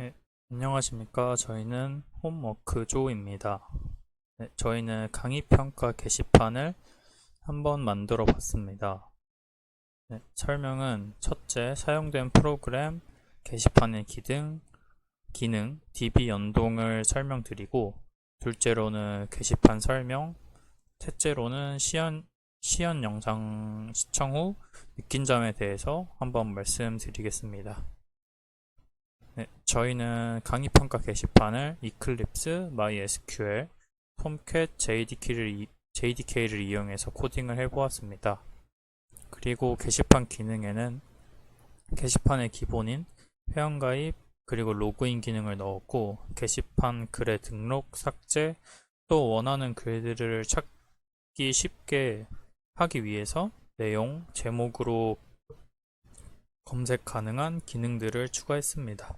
네, 안녕하십니까. 저희는 홈워크조입니다. 네, 저희는 강의평가 게시판을 한번 만들어 봤습니다. 네, 설명은 첫째, 사용된 프로그램, 게시판의 기능, 기능, DB 연동을 설명드리고, 둘째로는 게시판 설명, 셋째로는 시연, 시연 영상 시청 후 느낀 점에 대해서 한번 말씀드리겠습니다. 네, 저희는 강의 평가 게시판을 이클립스, MySQL, 톰캣, JDK를, 이, JDK를 이용해서 코딩을 해보았습니다. 그리고 게시판 기능에는 게시판의 기본인 회원가입, 그리고 로그인 기능을 넣었고 게시판 글의 등록, 삭제, 또 원하는 글들을 찾기 쉽게 하기 위해서 내용, 제목으로 검색 가능한 기능들을 추가했습니다.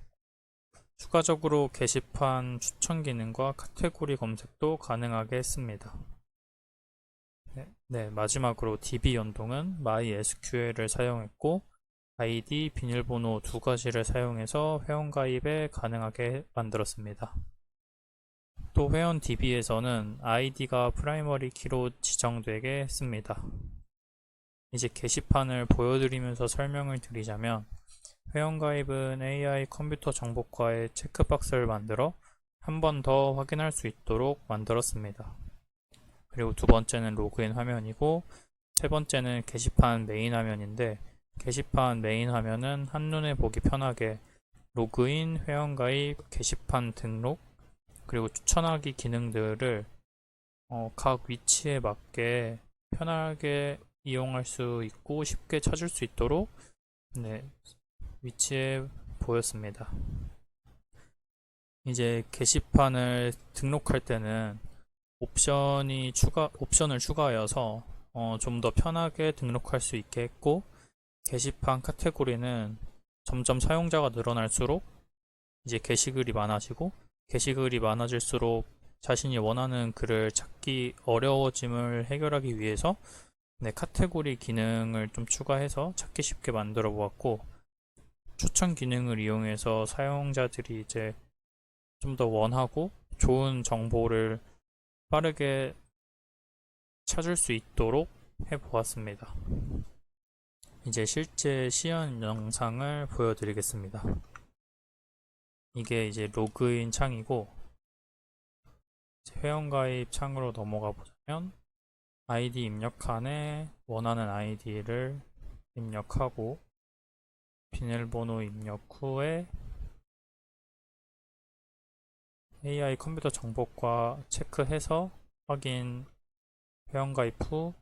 추가적으로 게시판 추천 기능과 카테고리 검색도 가능하게 했습니다. 네, 네, 마지막으로 DB 연동은 MySQL을 사용했고 아이디, 비밀번호 두 가지를 사용해서 회원가입에 가능하게 만들었습니다. 또 회원 DB에서는 아이디가 프라이머리 키로 지정되게 했습니다. 이제 게시판을 보여드리면서 설명을 드리자면 회원가입은 AI 컴퓨터 정보과의 체크박스를 만들어 한 번 더 확인할 수 있도록 만들었습니다. 그리고 두 번째는 로그인 화면이고 세 번째는 게시판 메인 화면인데 게시판 메인 화면은 한눈에 보기 편하게 로그인, 회원가입, 게시판 등록, 그리고 추천하기 기능들을 어, 각 위치에 맞게 편하게 이용할 수 있고 쉽게 찾을 수 있도록 네, 위치에 보였습니다. 이제 게시판을 등록할 때는 옵션이 추가 옵션을 추가하여서 어, 좀 더 편하게 등록할 수 있게 했고 게시판 카테고리는 점점 사용자가 늘어날수록 이제 게시글이 많아지고 게시글이 많아질수록 자신이 원하는 글을 찾기 어려워짐을 해결하기 위해서 네, 카테고리 기능을 좀 추가해서 찾기 쉽게 만들어 보았고 추천 기능을 이용해서 사용자들이 이제 좀 더 원하고 좋은 정보를 빠르게 찾을 수 있도록 해 보았습니다. 이제 실제 시연 영상을 보여드리겠습니다. 이게 이제 로그인 창이고 회원가입 창으로 넘어가 보자면 아이디 입력칸에 원하는 아이디를 입력하고 비밀번호 입력 후에 AI 컴퓨터 정보과 체크해서 확인 회원 가입 후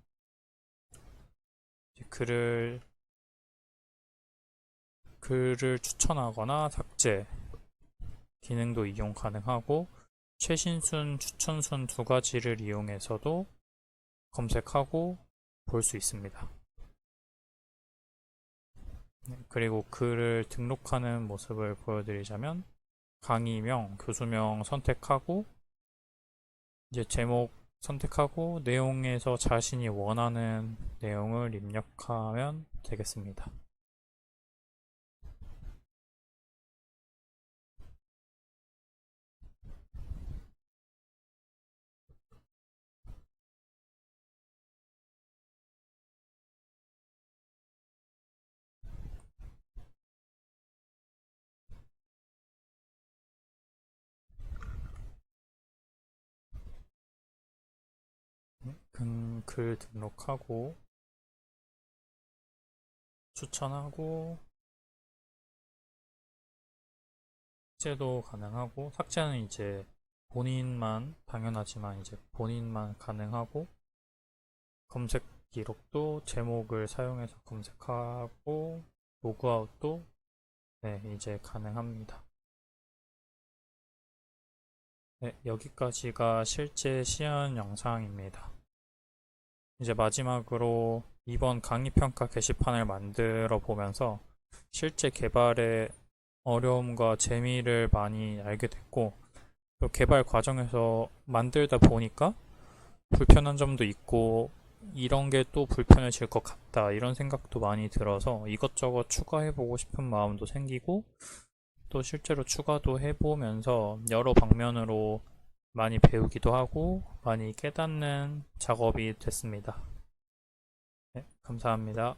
글을 글을 추천하거나 삭제 기능도 이용 가능하고 최신순, 추천순 두 가지를 이용해서도 검색하고 볼 수 있습니다. 네, 그리고 글을 등록하는 모습을 보여드리자면 강의명, 교수명 선택하고 이제 제목 선택하고 내용에서 자신이 원하는 내용을 입력하면 되겠습니다. 음, 글 등록하고 추천하고 삭제도 가능하고 삭제는 이제 본인만 당연하지만 이제 본인만 가능하고 검색 기록도 제목을 사용해서 검색하고 로그아웃도 네, 이제 가능합니다. 네, 여기까지가 실제 시연 영상입니다. 이제 마지막으로 이번 강의 평가 게시판을 만들어 보면서 실제 개발의 어려움과 재미를 많이 알게 됐고 또 개발 과정에서 만들다 보니까 불편한 점도 있고 이런 게 또 불편해질 것 같다 이런 생각도 많이 들어서 이것저것 추가해 보고 싶은 마음도 생기고 또 실제로 추가도 해보면서 여러 방면으로 많이 배우기도 하고 많이 깨닫는 작업이 됐습니다. 네, 감사합니다.